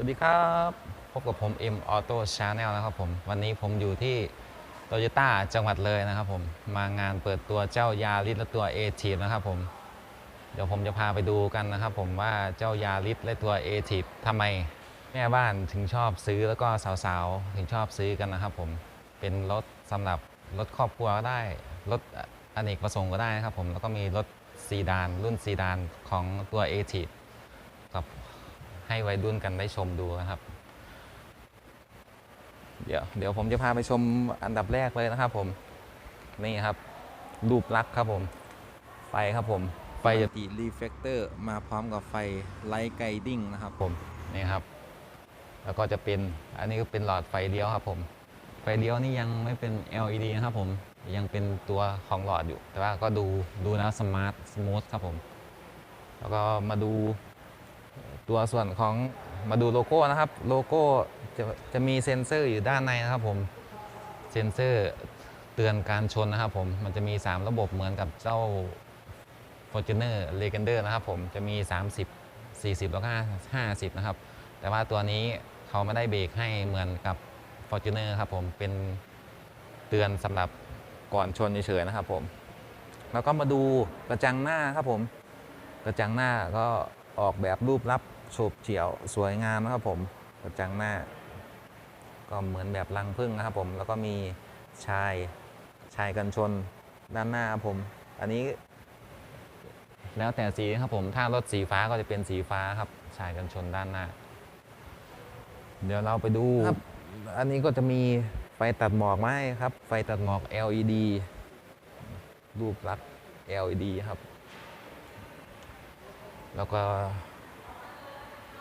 วัสดีครับ พบกับผม M Auto Channel นะครับผม วันนี้ผมอยู่ที่โตโยต้าจังหวัดเลยนะครับผม มางานเปิดตัวเจ้ายาริสและตัว a t i v นะครับผม เดี๋ยวผมจะพาไปดูกันนะครับผมว่าเจ้ายาริสและตัว a t i v ทำไมแม่บ้านถึงชอบซื้อแล้วก็สาวๆ ถึงชอบซื้อกันนะครับผม เป็นรถสำหรับรถครอบครัวก็ได้ รถอเนกประสงค์ก็ได้นะครับผม แล้วก็มีรถซีดานรุ่นซีดานของตัว a t i v ให้วัยรุ่นกันได้ชมดูนะครับ เดี๋ยวเดี๋ยวผมจะพาไปชมอันดับแรกเลยนะครับผม นี่ครับ รูปลักษณ์ครับผม ไฟครับผม ไฟจะตีรีเฟกเตอร์มาพร้อมกับไฟไลท์ไกดิ้งนะครับผม นี่ครับ แล้วก็จะเป็นอันนี้ก็เป็นหลอดไฟเลี้ยวครับผม ไฟเลี้ยวนี่ยังไม่เป็น LED นะครับผม ยังเป็นตัวของหลอดอยู่ แต่ว่าก็ดูดูนะสมาร์ทสมูทครับผม แล้วก็มาดู ตัวส่วนของมาดูโลโก้นะครับ โลโก้จะจะมีเซ็นเซอร์อยู่ด้านในนะครับผม เซ็นเซอร์เตือนการชนนะครับผม มันจะมี 3 ระบบเหมือนกับเจ้า Fortuner l e g e n d e r นะครับผม จะมี 30 40 แล้วก็50 นะครับ แต่ว่าตัวนี้เขาไม่ได้เบรกให้เหมือนกับ Fortuner ครับผม เป็นเตือนสำหรับก่อนชนเฉยๆนะครับผม แล้วก็มาดูกระจังหน้าครับผม กระจังหน้าก็ออกแบบรูปลับ ฉบเฉี่ยวสวยงามนะครับผมกระจังหน้า ก็เหมือนแบบรังพึ่งนะครับผม แล้วก็มีชายชายกันชนด้านหน้าครับผม อันนี้ แล้วแต่สีครับผม ถ้ารถสีฟ้าก็จะเป็นสีฟ้าครับชายกันชนด้านหน้า เดี๋ยวเราไปดูครับอันนี้ก็จะมีไฟตัดหมอกมาให้ครับ ไฟตัดหมอก LED รูปลักษณ์ LED ครับ แล้วก็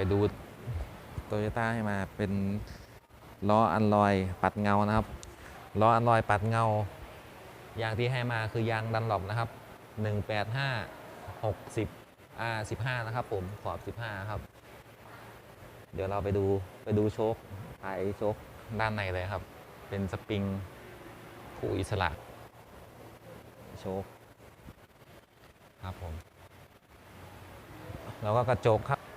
ไปดูโตโยต้าให้มาเป็นล้ออันลอยปัดเงานะครับล้ออันลอยปัดเงา ยางที่ให้มาคือยางดันหลบนะครับ 185 60 R 15 นะครับผมขอบ 15 ครับ เดี๋ยวเราไปดูไปดูโชคภายโชคด้านในเลยครับ เป็นสปริงคู่อิสระ โชคครับผม แล้วก็กระจกครับ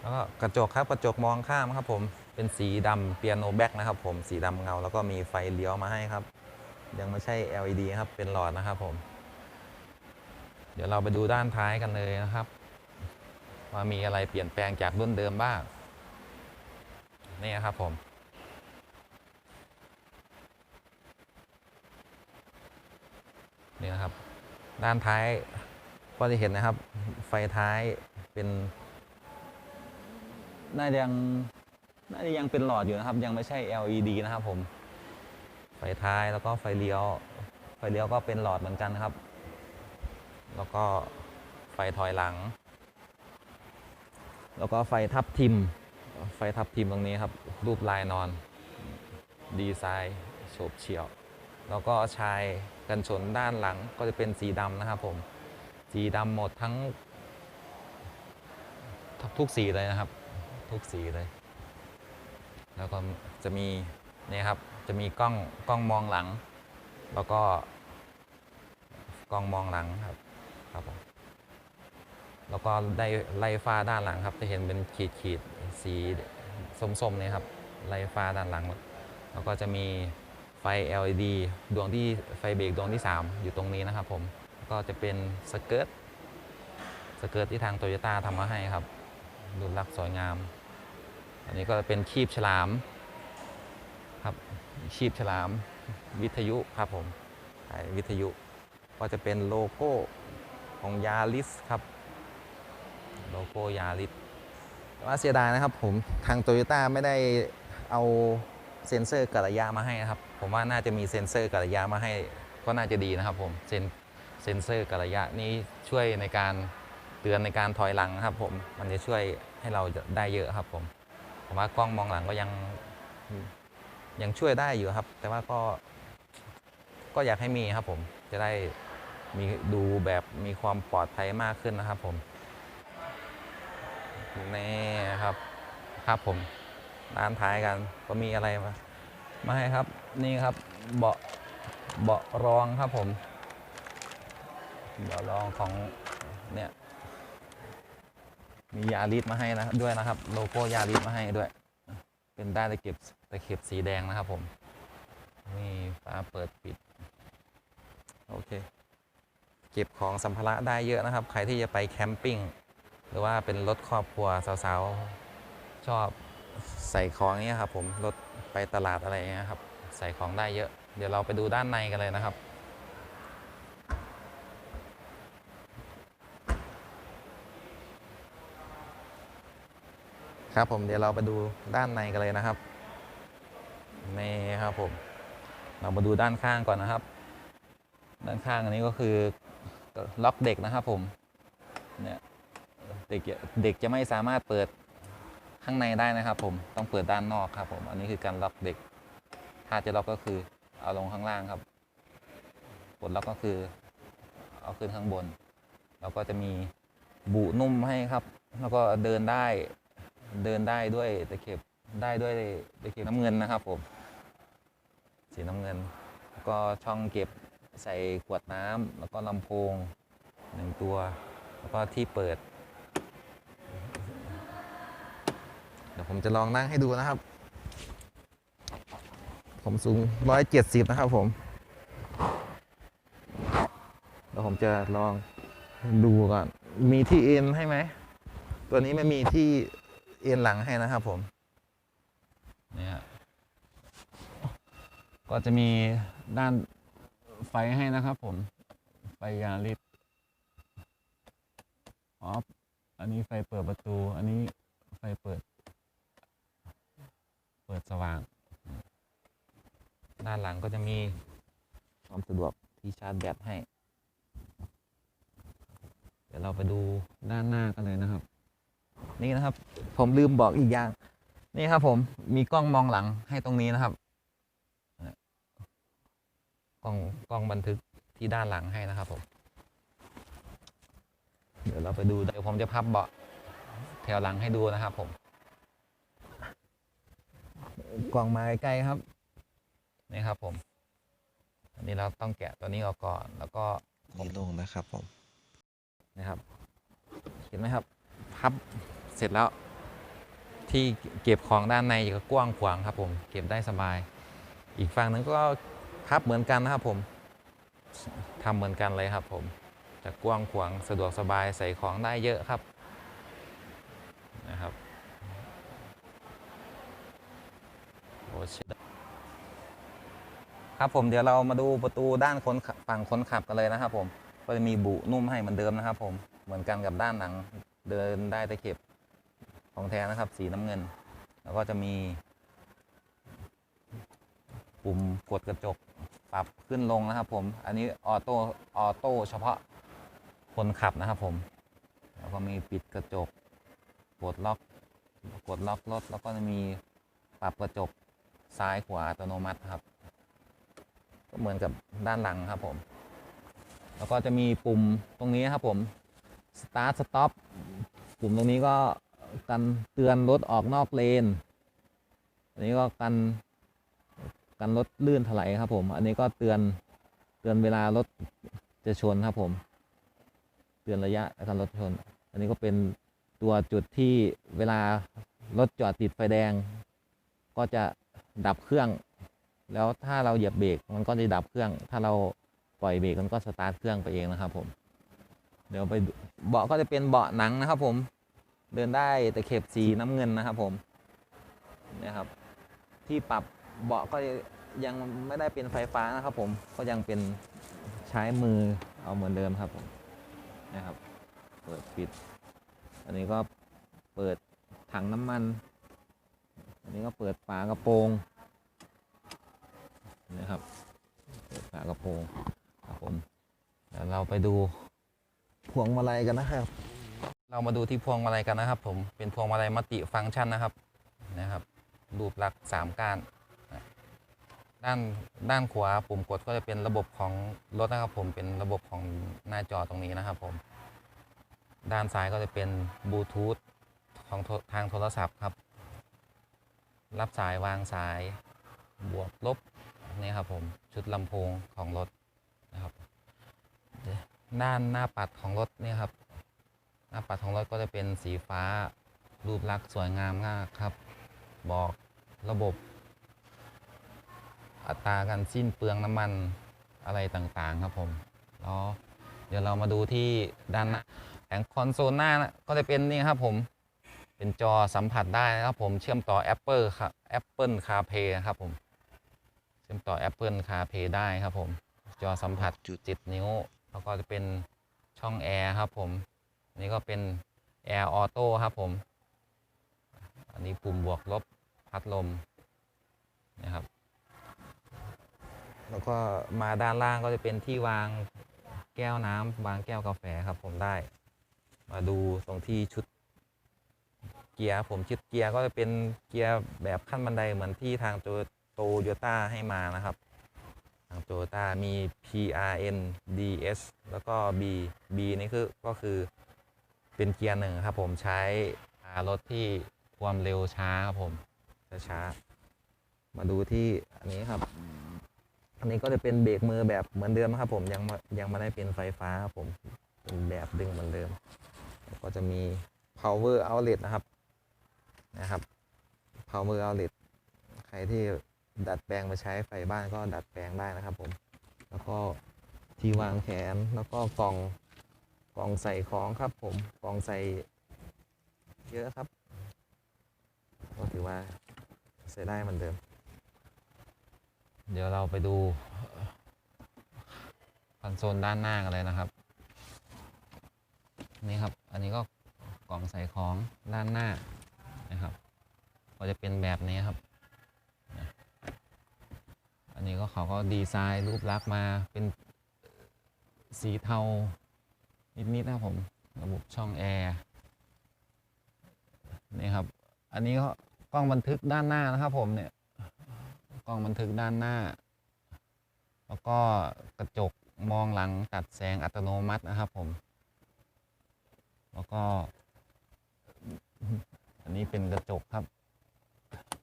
แล้วก็กระจกครับกระจกมองข้ามครับผมเป็นสีดำเปียโนแบ็กนะครับผมสีดำเงาแล้วก็มีไฟเลี้ยวมาให้ครับ ยังไม่ใช่ LED ครับเป็นหลอดนะครับผม เดี๋ยวเราไปดูด้านท้ายกันเลยนะครับ ว่ามีอะไรเปลี่ยนแปลงจากรุ่นเดิมบ้างนี่ครับผมนี่นะครับ ด้านท้ายก็จะเห็นนะครับ ไฟท้ายเป็น น่าจะยังน่าจะยังเป็นหลอดอยู่นะครับ ยังไม่ใช่ LED นะครับผม ไฟท้ายแล้วก็ไฟเลี้ยว ไฟเลี้ยวก็เป็นหลอดเหมือนกันครับ แล้วก็ไฟถอยหลัง แล้วก็ไฟทับทิม ไฟทับทิมตรงนี้ครับ รูปลายนอน ดีไซน์โฉบเฉี่ยว แล้วก็ชายกันชนด้านหลังก็จะเป็นสีดำนะครับผม สีดำหมดทั้ง ทุกสีเลยนะครับ ทุกสีเลย แล้วก็จะมีนี่ครับ จะมีกล้องกล้องมองหลัง แล้วก็กล้องมองหลังครับครับผมแล้วก็ได้ไล่ฟ้าด้านหลังครับ จะเห็นเป็นขีดขีดสีส้มๆเนี่ยครับ ไล่ฟ้าด้านหลัง แล้วก็จะมีไฟ LED ดวงที่ไฟเบรกดวงที่ 3 อยู่ตรงนี้นะครับผม ก็จะเป็นสเกิร์ตสเกิร์ตที่ทางโตโยต้าทำมาให้ครับดูลักษณ์สวยงาม อันนี้ก็เป็นคีบฉลามครับคีบฉลามวิทยุครับผมถ่ายวิทยุก็จะเป็นโลโก้ของยาริสครับโลโก้ยาริสว่าเสียดายนะครับผมทางโตโยต้าไม่ได้เอาเซ็นเซอร์กระยะมาให้นะครับ ผมว่าน่าจะมีเซ็นเซอร์กระยะมาให้ก็น่าจะดีนะครับผมเซ็นเซ็นเซอร์กระยะนี้ช่วยในการเตือนในการถอยหลังครับผมมันจะช่วยให้เราได้เยอะครับผม ผมว่ากล้องมองหลังก็ยังยังช่วยได้อยู่ครับ แต่ว่าก็ก็อยากให้มีครับผมจะได้มีดูแบบมีความปลอดภัยมากขึ้นนะครับผมนี่ครับครับผมด้านท้ายกันก็มีอะไรมามาให้ครับนี่ครับเบาะเบาะรองครับผมเบาะรองของเนี่ย มียาริสมาให้นะด้วยนะครับ โลโก้ยาริสมาให้ด้วย เป็นด้านตะเข็บตะเข็บสีแดงนะครับผมมีฟ้าเปิดปิด โอเค เก็บของสัมภาระได้เยอะนะครับ ใครที่จะไปแคมปิ้งหรือว่าเป็นรถครอบครัวสาวๆ ชอบใส่ของเนี้ยครับผมรถไปตลาดอะไรอย่างเงี้ยครับ ใส่ของได้เยอะ เดี๋ยวเราไปดูด้านในกันเลยนะครับ ครับผมเดี๋ยวเราไปดูด้านในกันเลยนะครับนี่ครับผมเรามาดูด้านข้างก่อนนะครับ ด้านข้างอันนี้ก็คือล็อกเด็กนะครับผมเนี่ยเด็กจะเด็กจะไม่สามารถเปิดข้างในได้นะครับ ผมต้องเปิดด้านนอกครับผมอันนี้คือการล็อกเด็ก ถ้าจะล็อกก็คือเอาลงข้างล่างครับกดล็อกก็คือเอาขึ้นข้างบน แล้วก็จะมีบุนุ่มให้ครับ แล้วก็เดินได้ เดินได้ด้วยตะเข็บได้ด้วยตะเข็บน้ำเงินนะครับผมสีน้ำเงิน แล้วก็ช่องเก็บใส่ขวดน้ำแล้วก็ลำโพงหนึ่งตัว แล้วก็ที่เปิด เดี๋ยวผมจะลองนั่งให้ดูนะครับ ผมสูง170นะครับผมเดี๋ยวผมจะลองดูก่อน มีที่เอ็นให้ไหม ตัวนี้ไม่มีที่ เอ็นหลังให้นะครับผมเนี่ยก็จะมีด้านไฟให้นะครับผม ไฟยาริสออฟอันนี้ไฟเปิดประตู อันนี้ไฟเปิด เปิดสว่าง ด้านหลังก็จะมีความสะดวกที่ชาร์จแบตให้ เดี๋ยวเราไปดูด้านหน้ากันเลยนะครับ นี่นะครับ ผมลืมบอกอีกอย่าง นี่ครับ ผมมีกล้องมองหลังให้ตรงนี้นะครับกล้องกล้องบันทึกที่ด้านหลังให้นะครับผม เดี๋ยวเราไปดูเดี๋ยวผมจะพับเบาะแถวหลังให้ดูนะครับผมกล่องมาใกล้ๆครับนี่ครับ ผม อันนี้เราต้องแกะตัวนี้ออกก่อน แล้วก็ผมลงนะครับผมนะครับ เห็นไหมครับ พับเสร็จแล้ว ที่เก็บของด้านในก็กว้างขวางครับผมเก็บได้สบาย อีกฝั่งนึงก็พับเหมือนกันนะครับผมทำเหมือนกันเลยครับผมจะกว้างขวางสะดวกสบายใส่ของได้เยอะครับนะครับโอ้ชิดครับผมเดี๋ยวเรามาดูประตูด้านคนฝั่งคนขับกันเลยนะครับผมก็จะมีบุนุ่มให้เหมือนเดิมนะครับผมเหมือนกันกับด้านหลัง เดินได้ตะเข็บของแท้นะครับ สีน้ำเงิน แล้วก็จะมี ปุ่มกดกระจกปรับขึ้นลงนะครับ ผม อันนี้ออโต้ออโต้เฉพาะคนขับนะครับ ผม แล้วก็มีปิดกระจกกดล็อกกดล็อกรถแล้วก็จะมีปรับกระจกซ้ายขวาอัตโนมัติครับ ก็เหมือนกับด้านหลังครับผม แล้วก็จะมีปุ่มตรงนี้ครับผม start stop ปุ่มตรงนี้ก็กันเตือนรถออกนอกเลน อันนี้ก็กันกันรถลื่นถลายครับผม อันนี้ก็เตือนเตือนเวลารถจะชนครับผม เตือนระยะการรถชน อันนี้ก็เป็นตัวจุดที่เวลารถจอดติดไฟแดง ก็จะดับเครื่อง แล้วถ้าเราเหยียบเบรกมันก็จะดับเครื่อง ถ้าเราปล่อยเบรกมันก็สตาร์ทเครื่องไปเองนะครับผม เดี๋ยวไปเบาะก็จะเป็นเบาะหนังนะครับ ผม เดินได้แต่เข็บสีน้ำเงินนะครับ ผมนี่ยครับ ที่ปรับเบาะก็ยังไม่ได้เป็นไฟฟ้านะครับ ผมก็ยังเป็นใช้มือเอาเหมือนเดิมครับผมนะครับ เปิดปิด อันนี้ก็เปิดถังน้ำมัน อันนี้ก็เปิดฝากระโปรงนะครับ เปิดฝากระโปรงครับผมเดี๋ยวเราไปดู พวงมาลัยกันนะครับ เรามาดูที่พวงมาลัยกันนะครับ ผมเป็นพวงมาลัยมัติฟังก์ชันนะครับนะครับรูปลักษณ์สามก้านด้านด้านขวาปุ่มกดก็จะเป็นระบบของรถนะครับผมเป็นระบบของหน้าจอตรงนี้นะครับผม ด้านซ้ายก็จะเป็นบลูทูธของทางโทรศัพท์ครับ รับสายวางสายบวกลบนี่ครับผมชุดลำโพงของรถนะครับ ด้านหน้าปัดของรถนี่ครับ หน้าปัดของรถก็จะเป็นสีฟ้ารูปลักษณ์สวยงามมากครับ บอกระบบ อัตราการสิ้นเปลืองน้ำมันอะไรต่างๆครับผมแล้วเดี๋ยวเรามาดูที่ด้านหน้าแผงคอนโซลหน้านะก็จะเป็นนี่ครับผมเป็นจอสัมผัสได้นะครับผมเชื่อมต่อ Apple ครับ Apple CarPlay นะครับผมเชื่อมต่อ Apple CarPlay ได้ครับผมจอสัมผัสจุดจิตนิ้ว แล้วก็จะเป็นช่องแอร์ครับผมนี่ก็เป็น Air Auto ครับผม อันนี้ปุ่มบวกลบพัดลมนะครับ แล้วก็มาด้านล่างก็จะเป็นที่วางแก้วน้ำวางแก้วกาแฟครับผมได้ มาดูตรงที่ชุดเกียร์ผมชุดเกียร์ก็จะเป็นเกียร์แบบขั้นบันไดเหมือนที่ทางโตโยต้าให้มานะครับ ทางโตโยต้ามี PRN DS แล้วก็ B B นี่คือก็คือเป็นเกียร์หนึ่งครับผมใช้รถที่ความเร็วช้าครับผมช้าๆมาดูที่อันนี้ครับ อันนี้ก็จะเป็นเบรกมือแบบเหมือนเดิมนะครับผมยังยังไม่ได้เป็นไฟฟ้าครับผมเป็นแบบดึงเหมือนเดิม ก็จะมี power outlet นะครับนะครับ power outlet ใครที่ ดัดแปลงมาใช้ไฟบ้านก็ดัดแปลงได้นะครับผม แล้วก็ที่วางแขนแล้วก็กล่องกล่องใส่ของครับผมกล่องใส่เยอะครับ ก็ถือว่าใส่ได้เหมือนเดิม เดี๋ยวเราไปดูคอนโซลด้านหน้ากันเลยนะครับ นี่ครับ อันนี้ก็กล่องใส่ของด้านหน้านะครับ ก็จะเป็นแบบนี้ครับ อันนี้ก็เขาก็ดีไซน์รูปลักษณ์มาเป็นสีเทา นิดๆนะครับผม ระบบช่องแอร์นี่ครับ อันนี้ก็กล้องบันทึกด้านหน้านะครับผมเนี่ย กล้องบันทึกด้านหน้า แล้วก็กระจกมองหลังตัดแสงอัตโนมัตินะครับผม แล้วก็ อันนี้เป็นกระจกครับ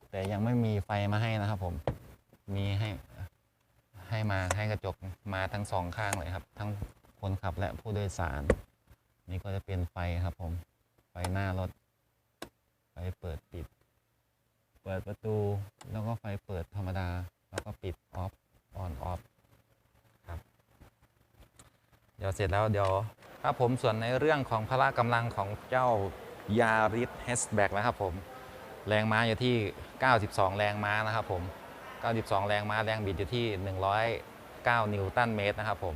แต่ยังไม่มีไฟมาให้นะครับผม มีให้ให้มาให้กระจกมาทั้งสองข้างเลยครับ ทั้งคนขับและผู้โดยสาร นี่ก็จะเป็นไฟครับผม ไฟหน้ารถ ไฟเปิดปิด เปิดประตูแล้วก็ไฟเปิดธรรมดา แล้วก็ปิดออฟออนออฟครับเดี๋ยวเสร็จแล้วเดี๋ยวครับผมส่วนในเรื่องของพละกำลังของเจ้ายาริสเฮสแบ็กนะครับผม แรงม้าอยู่ที่ 92 แรงม้านะครับผม 92 แรงม้าแรงบิดอยู่ที่ 109 นิวตันเมตรนะครับผม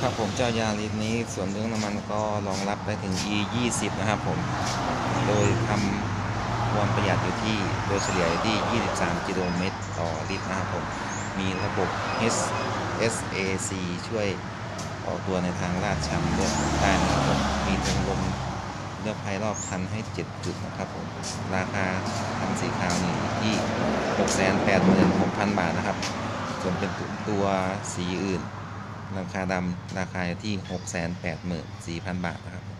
ครับผมเจ้ายาริสนี้ส่วนเรื่องน้ำมันก็รองรับได้ถึง E 20นะครับผม โดยทำความประหยัดอยู่ที่โดยเฉลี่ยอยู่ที่ 23 กิโลเมตรต่อลิตรนะครับผม มีระบบ H SAC ช่วยออกตัวในทางลาดชันด้วยได้นะครับผม มีทางลม เลือกภัยรอบคันให้ 7 จุดนะครับผมราคาคันสีขาวนี่ที่ 686,000 บาทนะครับ ส่วนเป็นตัวสีอื่น ราคาดำราคาที่ 684,000 บาทนะครับ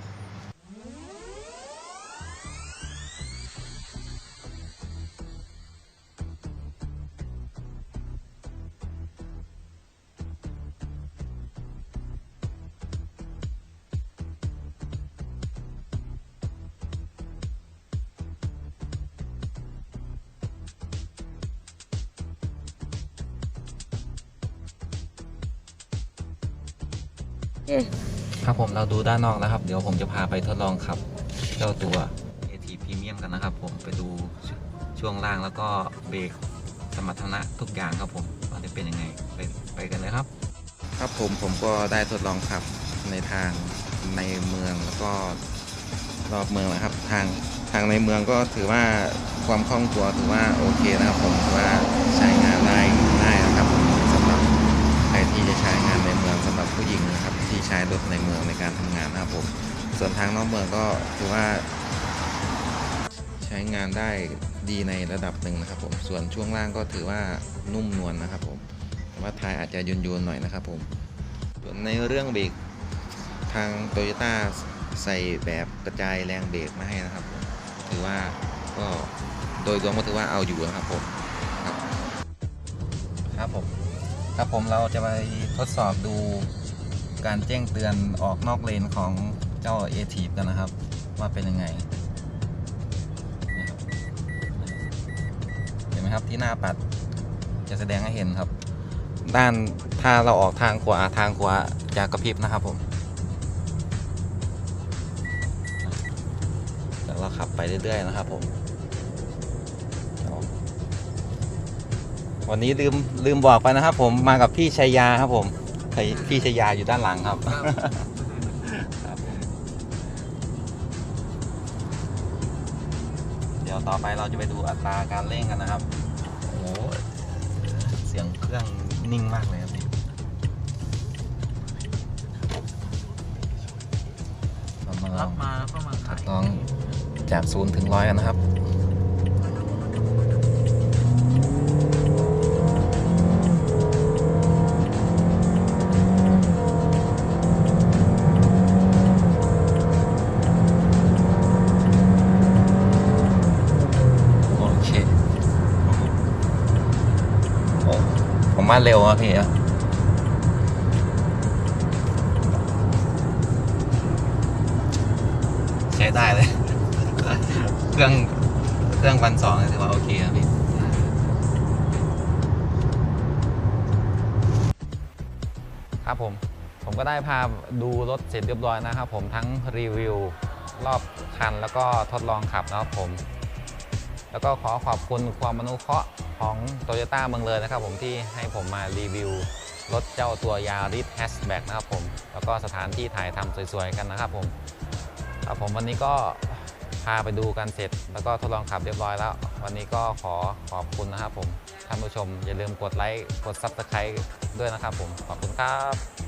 ครับผมเราดูด้านนอกแล้วครับ เดี๋ยวผมจะพาไปทดลองขับ เจ้าตัว AT Premium กันนะครับ ผมไปดูช่วงล่างแล้วก็เบรกสมรรถนะทุกอย่างครับผมว่าจะเป็นยังไงไปไปกันเลยครับ ครับผมผมก็ได้ทดลองขับในทางในเมืองแล้วก็รอบเมืองนะครับ ทางทางในเมืองก็ถือว่าความคล่องตัวถือว่าโอเคนะครับผมถือว่าใช้งานได้ง่ายนะครับสำหรับ ใครที่จะใช้ งานในเมืองสำหรับผู้หญิงนะครับที่ใช้รถในเมืองในการทำงานนะครับผมส่วนทางนอกเมืองก็ถือว่า ใช้งานได้ดีในระดับหนึ่งนะครับผมส่วนช่วงล่างก็ถือว่านุ่มนวลนะครับผมแต่ว่าท้ายอาจจะยุนยนๆหน่อยนะครับผมส่วนในเรื่องเบรกทางโตโยต้าใส่แบบกระจายแรงเบรกมาให้นะครับผมถือว่าก็โดยรวมก็ถือว่าเอาอยู่นะครับผม ครับผมเราจะไปทดสอบดูการแจ้งเตือนออกนอกเลนของเจ้าเอทีกันนะครับ ว่าเป็นยังไงเห็นไหมครับที่หน้าปัดจะแสดงให้เห็นครับ ด้านถ้าเราออกทางขวาทางขวาจะกระพริบนะครับผมแล้วเราขับไปเรื่อยๆนะครับผม วันนี้ลืมลืมบอกไปนะครับ ผมมากับพี่ชัยยาครับผมพี่ชัยยาอยู่ด้านหลังครับครับผมเดี๋ยวต่อไปเราจะไปดูอัตราการเร่งกันนะครับโอ้โหเสียงเครื่องนิ่งมากเลยครับพี่เรามาลรัอบงมาแล้วก็มาขายลองจากศูนย์ถึงร้อยกันนะครับ ผมมาเร็วอะพี่อะใช้ได้เลย เครื่องเครื่องพันสองถือว่าโอเคครับพี่ครับผม ผมก็ได้พาดูรถเสร็จเรียบร้อยนะครับผมทั้งรีวิวรอบคันแล้วก็ทดลองขับนะครับผม แล้วก็ขอขอบคุณความอนุเคราะห์ ของ t o y ยต้าเมืองเลยนะครับผมที่ให้ผมมารีวิวรถเจ้าตัวยาริสแฮชแบ็กนะครับผมแล้วก็สถานที่ถ่ายทำสวยๆกันนะครับผมครับผมวันนี้ก็พาไปดูกันเสร็จ แล้วก็ทดลองขับเรียบร้อยแล้ว วันนี้ก็ขอขอบคุณนะครับผมท่านผู้ชมอย่าลืมกดไลค์กด Subscribe ด้วยนะครับผมขอบคุณครับ